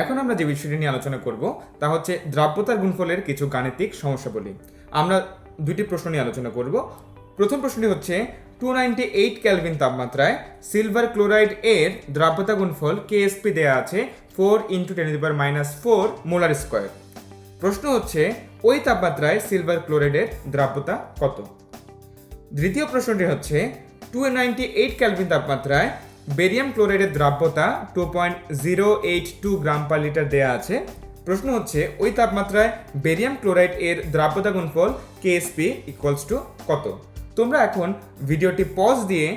এখন আমরা যে বিষয়টি নিয়ে আলোচনা করব, তা হচ্ছে দ্রাব্যতার গুণফলের কিছু গাণিতিক সমস্যাবলী। আমরা দুটি প্রশ্ন নিয়ে আলোচনা করব। প্রথম প্রশ্নটি হচ্ছে টু নাইনটি এইট ক্যালভিন তাপমাত্রায় সিলভার ক্লোরাইড এর দ্রাব্যতা গুণফল কেএসপি দেওয়া আছে four into ten power minus four molar square প্রশ্ন হচ্ছে, ওই তাপমাত্রায় সিলভার ক্লোরাইডের দ্রাব্যতা কত? দ্বিতীয় প্রশ্নটি হচ্ছে টু নাইনটি এইট ক্যালভিন তাপমাত্রায় বেরিয়াম ক্লোরাইডের দ্রাব্যতা two point zero eight two gram per litre দেওয়া আছে। প্রশ্ন হচ্ছে, ওই তাপমাত্রায় বেরিয়াম ক্লোরাইড এর দ্রাব্যতা গুণফল কেএসপি ইকুয়ালস টু কত? তোমরা এখন ভিডিওটি পজ দিয়ে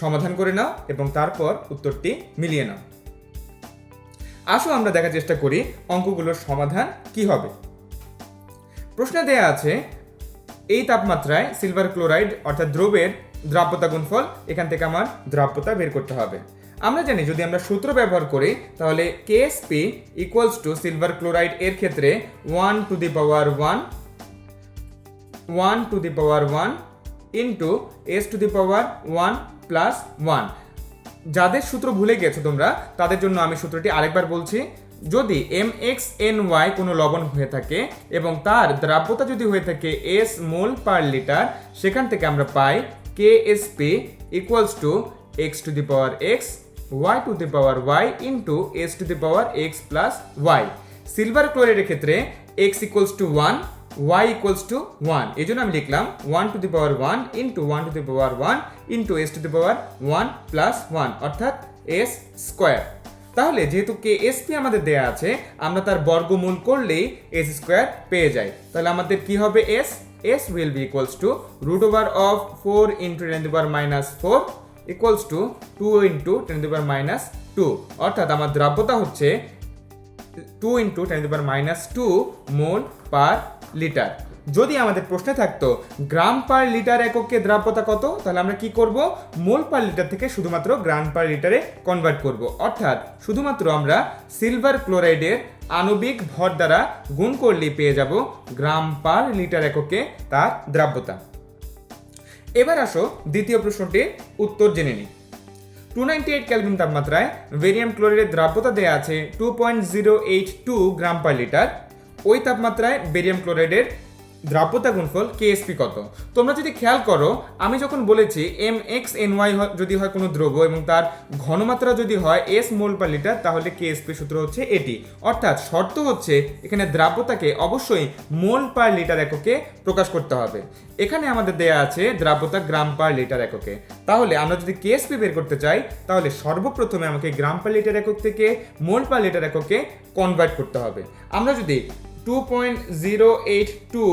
সমাধান করে নাও এবং তারপর উত্তরটি মিলিয়ে নাও। আসো আমরা দেখার চেষ্টা করি অঙ্কগুলোর সমাধান কি হবে। প্রশ্নে দেয়া আছে, এই তাপমাত্রায় সিলভার ক্লোরাইড অর্থাৎ দ্রবের দ্রাব্যতা গুণফল, এখান থেকে আমার দ্রাব্যতা বের করতে হবে। আমরা জানি যদি আমরা সূত্র ব্যবহার করি, তাহলে KSP equals to silver chloride এর ক্ষেত্রে one to the power one one to the power one into S to the power one plus one যাদের সূত্র ভুলে গেছো তোমরা, তাদের জন্য আমি সূত্রটি আরেকবার বলছি। যদি এম এক্স এন ওয়াই কোনো লবণ হয়ে থাকে এবং তার দ্রাব্যতা যদি হয়ে থাকে এস মোল পার লিটার সেখান থেকে আমরা পাই K S P x to x to x power x y to y power y to S to x plus y silver ক্লোরাইডের ক্ষেত্রে x equals to one y equals to 1 এই জন্য আমি লিখলাম 1 to the power 1 into 1 to the power 1 into S to the power 1 plus 1 অর্থাৎ S square তাহলে যেহেতু কে SP আমাদের দেয়া আছে, আমরা তার বর্গমূল করলেই এস স্কোয়ার পেয়ে যাই। তাহলে আমাদের কি হবে S? S will be equals to root over of four into ten the power minus four equals to two into ten the power minus two. অর্থাৎ আমার দ্রাব্যতা হচ্ছে two into ten power minus two mole per litre. যদি আমাদের প্রশ্নে থাকতো, গ্রাম per litre এককে দ্রাব্যতা কত? তাহলে আমরা কি করব? মোল পার লিটার থেকে শুধুমাত্র গ্রাম পার লিটারে কনভার্ট করব। অর্থাৎ শুধুমাত্র আমরা সিলভার ক্লোরাইডের আণবিক ভর দ্বারা গুণ করলেই পেয়ে যাব গ্রাম পার লিটার এককে তার দ্রাব্যতা। এবার আসো দ্বিতীয় প্রশ্নটির উত্তর জেনে নিই। টু নাইনটি এইট ক্যালভিন তাপমাত্রায় ভেরিয়াম ক্লোরাইডের দ্রাব্যতা দেওয়া আছে two point zero eight two gram per litre ওই তাপমাত্রায় বেরিয়াম ক্লোরাইডের দ্রাব্যতা গুণফল কেএসপি কত? তোমরা যদি খেয়াল করো, আমি যখন বলেছি এম এক্স এন ওয়াই যদি হয় কোনো দ্রব্য এবং তার ঘনমাত্রা যদি হয় এস মোল পার লিটার তাহলে কেএসপি সূত্র হচ্ছে এটি। অর্থাৎ শর্ত হচ্ছে এখানে দ্রাব্যতাকে অবশ্যই মোল পার লিটার এককে প্রকাশ করতে হবে। এখানে আমাদের দেয়া আছে দ্রাব্যতা গ্রাম পার লিটার এককে। তাহলে আমরা যদি কেএসপি বের করতে চাই, তাহলে সর্বপ্রথমে আমাকে গ্রাম পার লিটার একক থেকে মোল পার লিটার এককে কনভার্ট করতে হবে। আমরা যদি two point zero eight two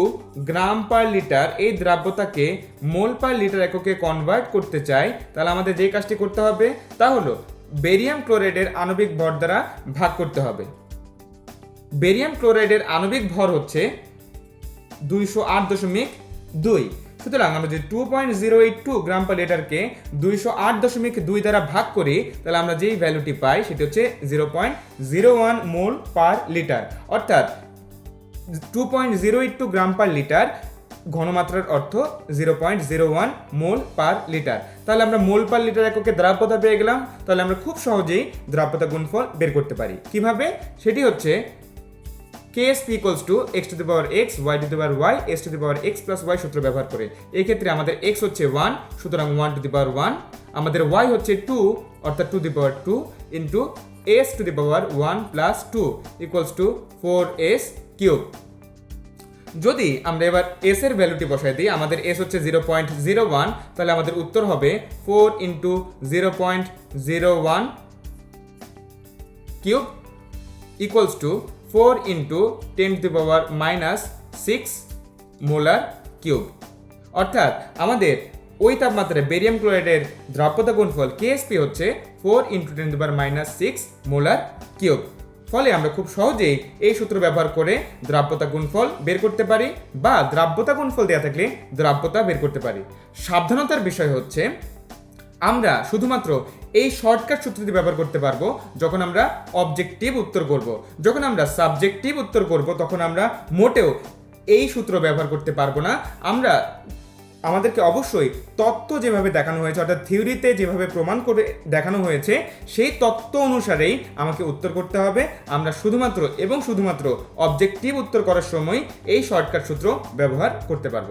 gram per litre এই দ্রাব্যতাকে মোল পার লিটার এককে কনভার্ট করতে চাই, তাহলে আমাদের যে কাজটি করতে হবে, তা হলো বেরিয়াম ক্লোরাইডের আণবিক ভর দ্বারা ভাগ করতে হবে। বেরিয়াম ক্লোরাইডের আণবিক ভর হচ্ছে দুইশো আট দশমিক দুই। সুতরাং আমরা যদি two point zero eight two gram per লিটারকে দুইশো আট দশমিক দুই দ্বারা ভাগ করি, তাহলে আমরা যেই ভ্যালুটি পাই, সেটি হচ্ছে zero point zero one mole per litre অর্থাৎ two point zero eight two gram per litre ঘনমাত্রার অর্থ zero point zero one mole per litre তাহলে আমরা মোল পার লিটার এককে দ্রাব্যতা পেয়ে গেলাম, তাহলে আমরা খুব সহজেই দ্রাব্যতা গুণফল বের করতে পারি। কীভাবে? সেটি হচ্ছে KSP equals to x to the power x y to the power y S to the power x plus y সূত্র ব্যবহার করে। এক্ষেত্রে আমাদের এক্স হচ্ছে ওয়ান সুতরাং one to the power one আমাদের ওয়াই হচ্ছে টু অর্থাৎ two the power two into S to the power one plus two equals to four S cube যদি আমরা এবার এস এর ভ্যালুটি বসাই দিই, আমাদের এস হচ্ছে জিরো পয়েন্ট জিরো ওয়ান তাহলে আমাদের উত্তর হবে four into zero point zero one cube equals to four into ten to power minus six molar cube. অর্থাৎ আমাদের ওই তাপমাত্রায় বেরিয়াম ক্লোরাইডের দ্রাব্যতা গুণফল কেএসপি হচ্ছে four into ten to power minus six molar cube. ফলে আমরা খুব সহজেই এই সূত্র ব্যবহার করে দ্রাব্যতা গুণফল বের করতে পারি বা দ্রাব্যতা গুণফল দেওয়া থাকলে দ্রাব্যতা বের করতে পারি। সাবধানতার বিষয় হচ্ছে, আমরা শুধুমাত্র এই শর্টকাট সূত্রটি ব্যবহার করতে পারব যখন আমরা অবজেক্টিভ উত্তর করব। যখন আমরা সাবজেক্টিভ উত্তর করব, তখন আমরা মোটেও এই সূত্র ব্যবহার করতে পারব না। আমরা আমাদেরকে অবশ্যই তত্ত্ব যেভাবে দেখানো হয়েছে, অর্থাৎ থিওরিতে যেভাবে প্রমাণ করে দেখানো হয়েছে, সেই তত্ত্ব অনুসারেই আমাকে উত্তর করতে হবে। আমরা শুধুমাত্র এবং শুধুমাত্র অবজেক্টিভ উত্তর করার সময় এই শর্টকাট সূত্র ব্যবহার করতে পারব।